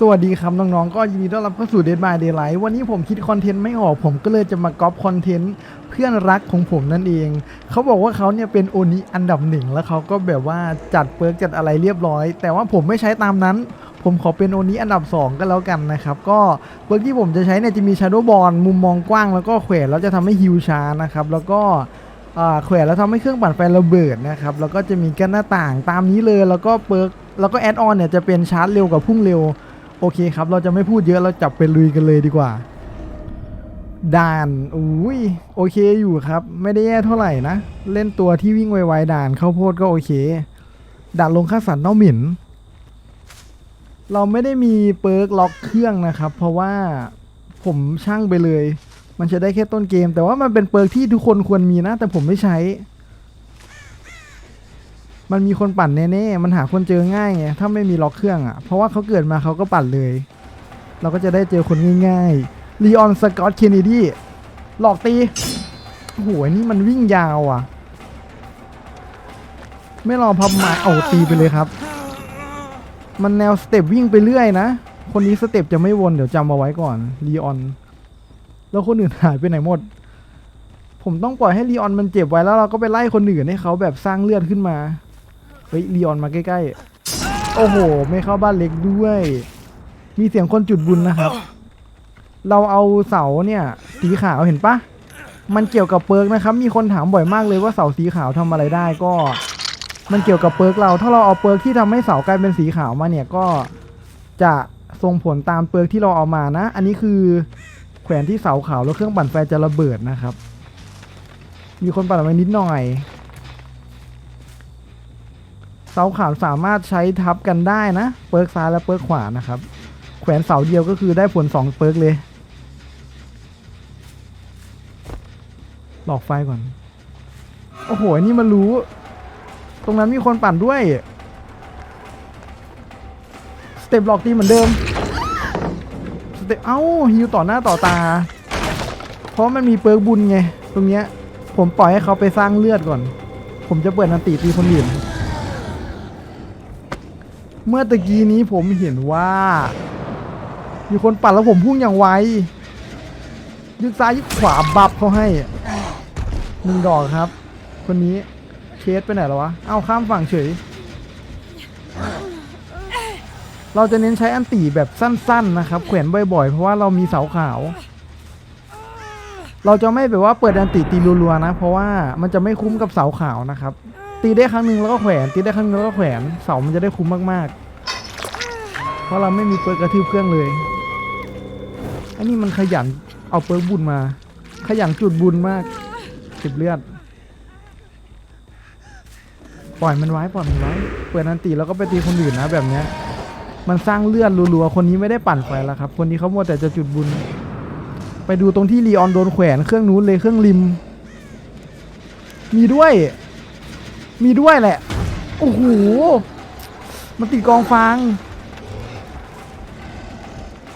สวัสดีครับน้องๆ ก็ยินดีต้อนรับเข้าสู่ Dead by Daylight วันนี้ผมคิดคอนเทนต์ไม่ออก ผมก็เลยจะมาก๊อปคอนเทนต์เพื่อนรักของผมนั่นเอง เขาบอกว่าเขาเนี่ยเป็นโอนิอันดับหนึ่งแล้วเขาก็แบบว่าจัดเปิร์กจัดอะไรเรียบร้อย แต่ว่าผมไม่ใช้ตามนั้น ผมขอเป็นโอนิอันดับ 2 ก็แล้วกันนะครับ ก็เปิร์กที่ผมจะใช้เนี่ยจะมี Shadow Ball มุมมองกว้างแล้วก็แขวนแล้วจะทำให้ฮิวช้านะครับแล้วก็แขวนแล้วทำให้เครื่องปั่นไฟระเบิดนะครับแล้วก็จะมีกันหน้าต่างตามนี้เลยแล้วก็เปิร์กแล้วก็แอดออนเนี่ยจะเป็นชาร์จเร็วกับพุ่งเร็ว โอเคครับ เราจะไม่พูดเยอะเราจับไปลุยกันเลยดีกว่า ด่านอุ้ยโอเคอยู่ครับ ไม่ได้แย่เท่าไหร่นะ เล่นตัวที่วิ่งไวๆด่านข้าวโพดก็โอเค ด่านลงค่าสัตว์เน่าหมิ่น เราไม่ได้มีเปิร์กล็อกเครื่องนะครับ เพราะว่าผมช่างไปเลย มันจะได้แค่ต้นเกม แต่ว่ามันเป็นเปิร์กที่ทุกคนควรมีนะ แต่ผมไม่ใช้ มันมีคนปั่นแน่ๆ มันหาคนเจอง่ายไง ถ้าไม่มีล็อกเครื่องอะ่ะ เพราะว่าเขาเกิดมาเขาก็ปั่นเลย เราก็จะได้เจอคนง่ายๆลีออนสกอตเคนเนดีหลอกตีโอ้โหนี่มันวิ่งยาวอะ ไม่รอพับม้เอาตีไปเลยครับ มันแนวสเต็ปวิ่งไปเรื่อยนะ คนนี้สเต็ปจะไม่วนเดี๋ยวจำเอาไว้ก่อนลีออน แล้วคนอื่นหายไปไหนหมดผมต้องปล่อยให้ลีออนมันเจ็บไว้แล้วเราก็ไปไล่คนอื่นให้เขาแบบสร้างเลือดขึ้นมา ฮ้ยลีออนมาใกล้ๆ โอ้โห ไม่เข้าบ้านเล็กด้วย มีเสียงคนจุดบุญนะครับ เราเอาเสาเนี่ย สีขาวเห็นปะ มันเกี่ยวกับเปิร์กนะครับ มีคนถามบ่อยมากเลยว่าเสาสีขาวทำอะไรได้ก็ มันเกี่ยวกับเปิร์กเรา ถ้าเราเอาเปิร์กที่ทำให้เสากลายเป็นสีขาวมาเนี่ยก็จะส่งผลตามเปิร์กที่เราเอามานะ อันนี้คือแขวนที่เสาขาวแล้วเครื่องปั่นไฟจะระเบิดนะครับ มีคนปั่นไว้นิดหน่อย เสาขาวสามารถใช้ทับกันได้นะ เปิร์กซ้ายและเปิร์กขวานะครับ แขวนเสาเดียวก็คือได้ผลสองเปิร์กเลย หลอกไฟก่อน โอ้โหนี่มันรู้ ตรงนั้นมีคนปั่นด้วย สเต็ปหลอกตีเหมือนเดิม สเต็ปเอ้าฮิวต่อหน้าต่อตา เพราะมันมีเปิร์กบุญไง ตรงเนี้ย ผมปล่อยให้เขาไปสร้างเลือดก่อน ผมจะเปิดนันติตีคนอื่น เมื่อตะกี้นี้ผมเห็นว่า มีคนปั่นแล้วผมพุ่งอย่างไวยึกซ้ายยึกขวาบับเขาให้หนึ่งดอกครับ คนนี้เคสไปไหนแล้ววะ เอาข้ามฝั่งเฉย เราจะเน้นใช้อันตีแบบสั้น ๆ นะครับแขวนบ่อยๆ เพราะว่าเรามีเสาขาว เราจะไม่แบบว่าเปิดอันติตีรัวๆนะ เพราะว่ามันจะไม่คุ้มกับเสาขาวนะครับ ตีได้ครั้งหนึ่งแล้วก็แขวนตีได้ครั้งหนึงแล้วก็แขวนเสามันจะได้คุ้มมากๆ เพราะเราไม่มีเปิร์กกระทืบเครื่องเลยอันนี้มันขยันเอาเปิร์กบุญมา ขยันจุดบุญมากสิบเลือด ปล่อยมันไว้ปล่อยมันไว้เปิดนันตีแล้วก็ไปตีคนอื่นนะแบบเนี้ยมันสร้างเลือดรัวๆ คนนี้ไม่ได้ปั่นไฟแล้วครับ คนนี้เขามัวแต่จะจุดบุญ ไปดูตรงที่ลีออนโดนแขวนเครื่องนู้นเลยเครื่องริม มีด้วย มีด้วยแหละ โอ้โห มันติดกองฟาง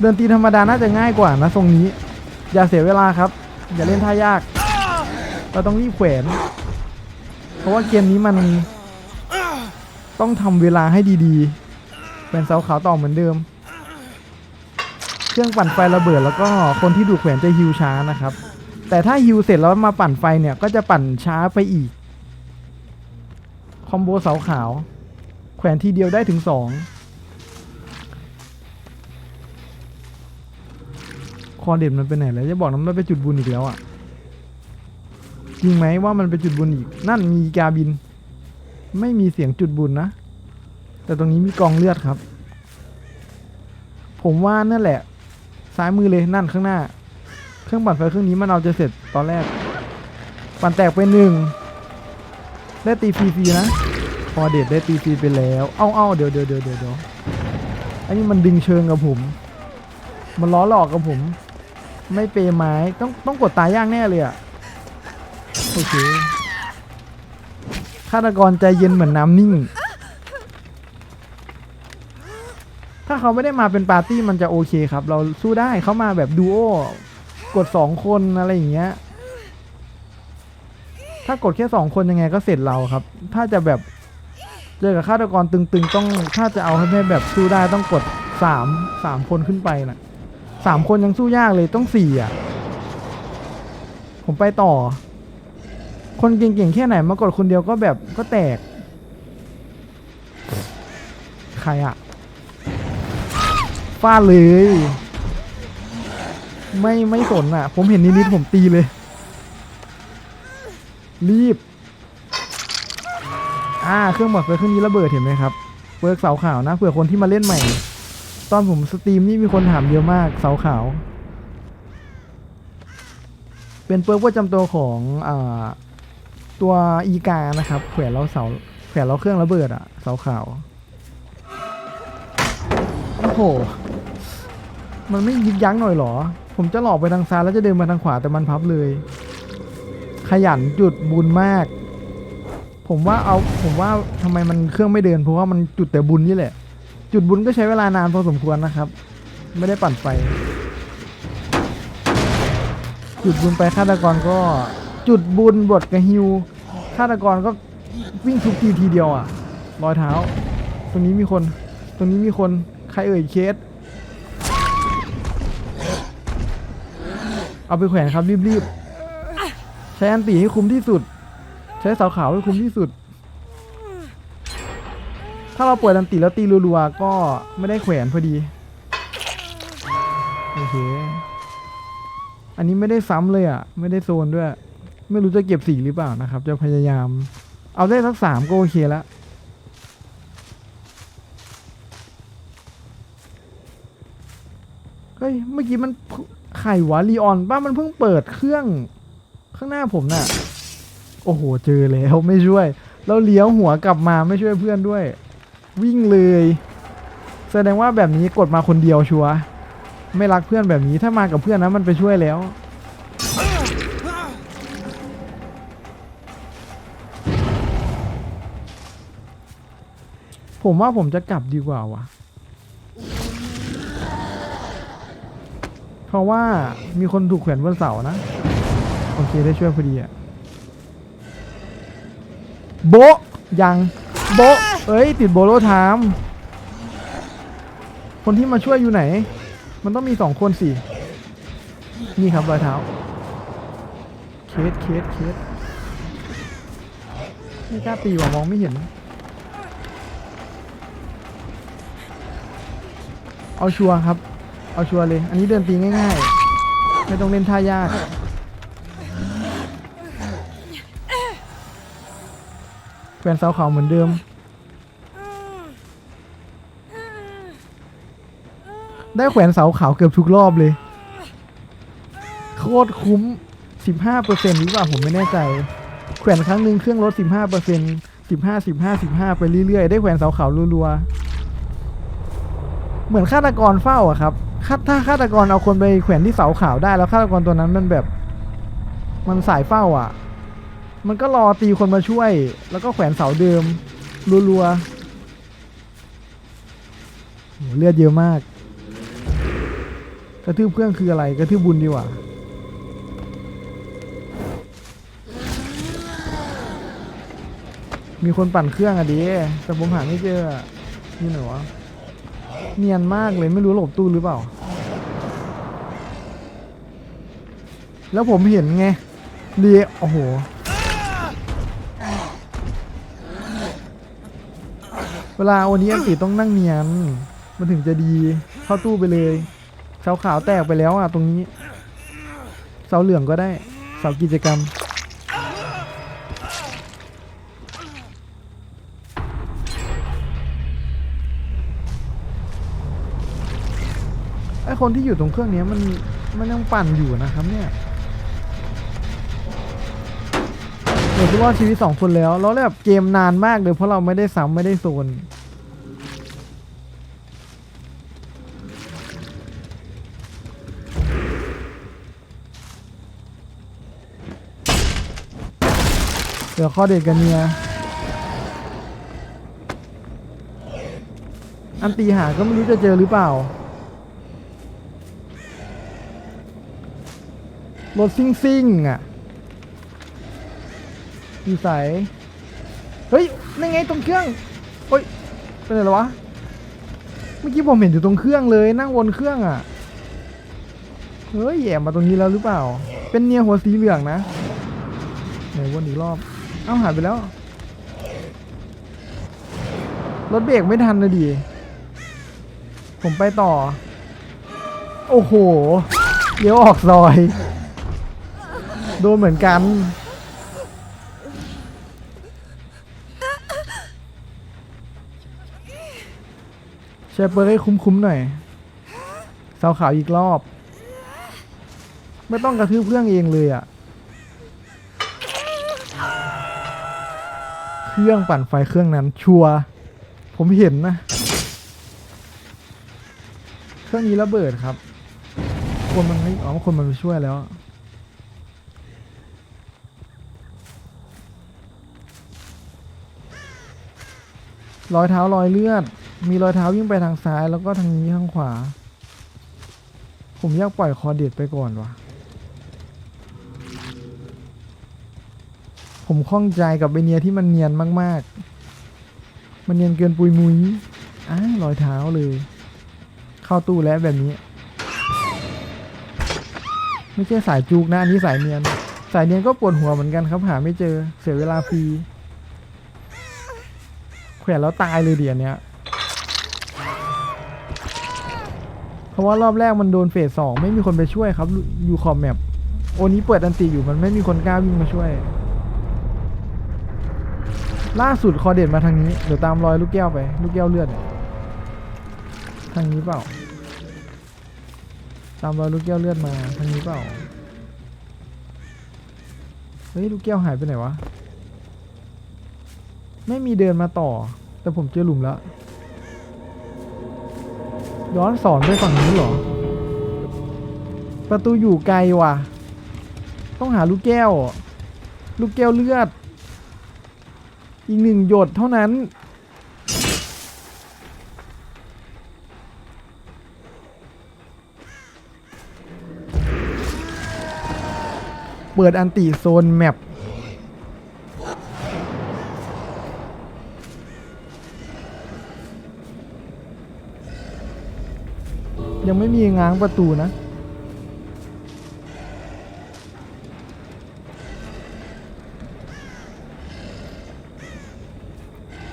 เดินตีธรรมดาน่าจะง่ายกว่านะทรงนี้ อย่าเสียเวลาครับ อย่าเล่นท่ายาก เราต้องรีบแขวน เพราะว่าเกมนี้มัน ต้องทำเวลาให้ดีๆเป็นเสาขาวต่อเหมือนเดิม เครื่องปั่นไฟระเบิดแล้วก็คนที่ดูแขวนจะฮิวช้านะครับ แต่ถ้าฮิวเสร็จแล้วมาปั่นไฟเนี่ยก็จะปั่นช้าไปอีก อมโบเสาขาว แขวนทีเดียวได้ถึงสองคอเด็ดมันไปไหนแล้วจะบอกนะมันไปจุดบุญอีกแล้วอะ่ะ จริงไหมว่ามันไปจุดบุญอีก นั่นมีกาบิน ไม่มีเสียงจุดบุญนะ แต่ตรงนี้มีกองเลือดครับ ผมว่านั่นแหละ ซ้ายมือเลยนั่นข้างหน้า เครื่องปั่นไฟเครื่องนี้มันเอาจะเสร็จตอนแรก ปั่นแตกไปหนึ่งได้ตีฟรีๆนะ อเด็ดได้ตีฟรีไปแล้ว เอ้าเอ้าเดี๋ยวเดี๋ยวเดี๋ยวเดี๋ยวอันนี้มันดึงเชิงกับผม มันล้อหลอกกับผม ไม่เปย์ไม้ต้องต้องกดตายย่างแน่เลยอะโอเคฆาตกรใจเย็นเหมือนน้ำนิ่ง ถ้าเขาไม่ได้มาเป็นปาร์ตี้มันจะโอเคครับ เราสู้ได้เขามาแบบดูโอกดสองคนอะไรอย่างเงี้ยถ้ากดแค่สองคนยังไงก็เสร็จเราครับ ถ้าจะแบบ เจอกับฆาตกรตึงๆ ต้องถ้าจะเอาให้แบบสู้ได้ต้องกดสามสามคนขึ้นไปน่ะสามคนยังสู้ยากเลยต้องสี่อะ ผมไปต่อ คนเก่งๆแค่ไหนมากดคนเดียวก็แบบก็แตก ใครอะฟาดเลย ไม่ไม่สนอะ ผมเห็นนิดๆผมตีเลย รีบ อ่าเครื่องบอดไฟเครื่องนี้ระเบิดเห็นไหมครับเปิร์กเสาขาวนะเผื่อคนที่มาเล่นใหม่ ตอนผมสตรีมนี่มีคนถามเยอะมากเสาขาว เป็นเปิร์กประจำตัวของอ่าตัวอีกานะครับแขวนเราเสาแขวนเราเครื่องระเบิดอะเสาขาวโอ้โหมันไม่ยึกยั้งหน่อยเหรอ ผมจะหลอกไปทางซ้ายแล้วจะเดินมาทางขวาแต่มันพับเลย ขยันจุดบุญมาก ผมว่าเอาผมว่าทำไมมันเครื่องไม่เดิน เพราะว่ามันจุดแต่บุญนี่แหละ จุดบุญก็ใช้เวลานานพอสมควรนะครับ ไม่ได้ปั่นไฟ จุดบุญไปฆาตกรก็จุดบุญบทกระฮิวฆาตกรก็วิ่งทุกทีทีเดียวอะรอยเท้า ตรงนี้มีคน ตรงนี้มีคนใครเอ่ยเคส เอาไปแขวนครับรีบๆใช้อันตีให้คุ้มที่สุด ช้เสาขาวให้คุ้มที่สุด ถ้าเราปล่อยอันตีแล้วตีรัวๆก็ไม่ได้แขวนพอดี โอเค อันนี้ไม่ได้ซ้ำเลยอะ ไม่ได้โซนด้วย ไม่รู้จะเก็บสีหรือเปล่านะครับ จะพยายาม เอาได้สักสามก็โอเคแล้วเฮ้ย เมื่อกี้มันไข่วะลีออนป้ามันเพิ่งเปิดเครื่องข้างหน้าผมน่ะ โอ้โห เจอแล้วไม่ช่วยแล้วเลี้ยวหัวกลับมาไม่ช่วยเพื่อนด้วย วิ่งเลย แสดงว่าแบบนี้กดมาคนเดียวชัวร์ไม่รักเพื่อนแบบนี้ถ้ามากับเพื่อนนะมันไปช่วยแล้ว ผมว่าผมจะกลับดีกว่าวะเพราะว่ามีคนถูกแขวนบนเสานะ โอเคได้ช่วยพอดีอะ โบะยังโบะเอ้ย ติดโบโลไทามคนที่มาช่วยอยู่ไหน มันต้องมีสองคนสิ นี่ครับรอยเท้า เคสเคสเคสไม่กล้าตีว่ะมองไม่เห็น เอาชัวร์ครับ เอาชัวร์เลย อันนี้เดินตีง่ายๆ ไม่ต้องเล่นท่ายาก แขวนเสาขาวเหมือนเดิม ได้แขวนเสาขาวเกือบทุกรอบเลย โคตรคุ้ม 15%หรือเปล่าผมไม่แน่ใจ แขวนครั้งหนึ่งเครื่องลด 15% 15 15 15 ไปเรื่อยๆ ได้แขวนเสาขาวรัวๆ เหมือนฆาตกรเฝ้าอะครับ ถ้าฆาตกรเอาคนไปแขวนที่เสาขาวได้แล้วฆาตกรตัวนั้นมันแบบ มันสายเฝ้าอะ มันก็รอตีคนมาช่วย แล้วก็แขวนเสาเดิมรัวๆเลือดเยอะมาก กระทืบเครื่องคืออะไร กระทืบบุญดีกว่ามีคนปั่นเครื่องอะดิแต่ผมหาไม่เจอนี่ไหนวะ เนียนมากเลยไม่รู้หลบตู้หรือเปล่า แล้วผมเห็นไงเรีโอ้โห เวลาวันนี้อันติต้องนั่งเนียน มันถึงจะดีเข้าตู้ไปเลยเสาขาวแตกไปแล้วอะตรงนี้ เสาเหลืองก็ได้ เสากิจกรรม ไอคนที่อยู่ตรงเครื่องนี้มันมันยังปั่นอยู่นะครับเนี่ย เดี๋ยวจะรอดชีวิตสองคนแล้ว แล้วแบบเกมนานมากเลยเพราะเราไม่ได้ซ้ำไม่ได้โซนเดี๋ยวข้อเด็ดกันเนี่ยอันตีหาก็ไม่รู้จะเจอหรือเปล่า รถซิ่งซิ่งๆอะ อยู่ใสเฮ้ยนั่นไงตรงเครื่องเฮ้ยเป็นไรวะเมื่อกี้ผมเห็นอยู่ตรงเครื่องเลยนั่งวนเครื่องอะ่ะเฮ้ยแย่มาตรงนี้แล้วหรือเปล่า เป็นเนียหัวสีเหลืองนะไหนวนอีกรอบเอ้าหายไปแล้วรถเบรกไม่ทันเลยดิผมไปต่อ โอ้โหเลี้ยวออกซอย โดนเหมือนกัน ชร์เปอร์ให้คุ้มๆหน่อยสาวขาวอีกรอบ ไม่ต้องกระทืบเครื่องเองเลยอะ่ะ เครื่องปั่นไฟเครื่องนั้นชัวร์ผมเห็นนะ เครื่องนี้ระเบิดครับ คนมันไม่อ๋อคนมันไปช่วยแล้วรอยเท้ารอยเลือด มีรอยเท้าวิ่งไปทางซ้ายแล้วก็ทางนี้ทางขวา ผมอยากปล่อยคอเด็ดไปก่อนวะผมข้องใจกับไอเนียที่มันเนียนมาก ๆ มันเนียนเกินปุยมุยอ้ารอยเท้าเลย เข้าตู้แล้วแบบนี้ ไม่ใช่สายจูกนะ อันนี้สายเนียน สายเนียนก็ปวดหัวเหมือนกันครับ หาไม่เจอ เสียเวลาฟรีแขวนแล้วตายเลยเดี๋ยวนี้ เพราะว่ารอบแรกมันโดนเฟสสองไม่มีคนไปช่วยครับอยู่ขอบแมปโอนี้เปิดอันติอยู่มันไม่มีคนกล้าวิ่งมาช่วย ล่าสุดคอเด็ดมาทางนี้เดี๋ยวตามรอยลูกแก้วไป ลูกแก้วเลือดทางนี้เปล่า ตามรอยลูกแก้วเลือดมาทางนี้เปล่าเฮ้ยลูกแก้วหายไปไหนวะไม่มีเดินมาต่อ แต่ผมเจอหลุมแล้ว ย้อนสอนไปฝั่งนี้เหรอ ประตูอยู่ไกลว่ะ ต้องหาลูกแก้ว ลูกแก้วเลือด อีกหนึ่งหยดเท่านั้น เปิดอันติโซนแมป ยังไม่มีง้างประตูนะ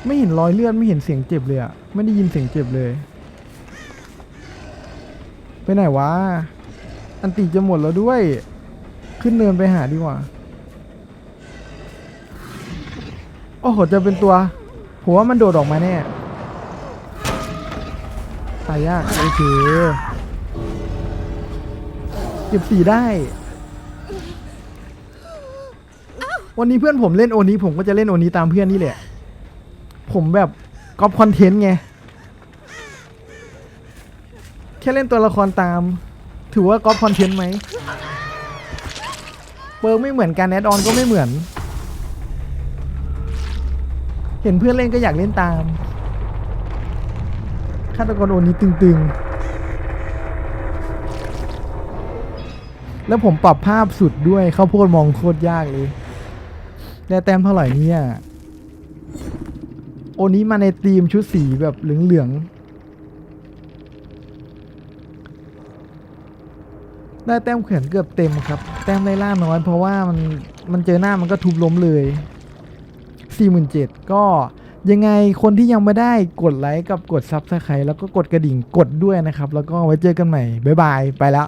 ไม่เห็นรอยเลือดไม่เห็นเสียงเจ็บเลยอะไม่ได้ยินเสียงเจ็บเลย ไปไหนวะ อันติจะหมดแล้วด้วย ขึ้นเนินไปหาดีกว่า โอ้โหจะเป็นตัวผมว่ามันโดดออกมาแน่ายยากโอเคเก็บสีได้ วันนี้เพื่อนผมเล่นโอนี้ผมก็จะเล่นโอนี้ตามเพื่อนนี่แหละ ผมแบบก๊อปคอนเทนต์ไง แค่เล่นตัวละครตาม ถือว่าก๊อปคอนเทนต์ไหมเปิร์กไม่เหมือนกันแอดออนก็ไม่เหมือน เห็นเพื่อนเล่นก็อยากเล่นตาม ฆาตกรโอนี้ตึงๆ แล้วผมปรับภาพสุดด้วยเข้าวโพดมองโคตรยากเลย ได้แต้มเท่าไหร่เนี่ย โอนี้มาในธีมชุดสีแบบเหลืองๆ ได้แต้มเขื่อนเกือบเต็มครับ แต้มได้ล่าน้อยเพราะว่ามันมันเจอหน้ามันก็ทุบล้มเลย 47,000ก็ ยังไงคนที่ยังไม่ได้กดไลค์กับกดซับสไครต์แล้วก็กดกระดิ่งกดด้วยนะครับ แล้วก็ไว้เจอกันใหม่บ๊ายบายไปแล้ว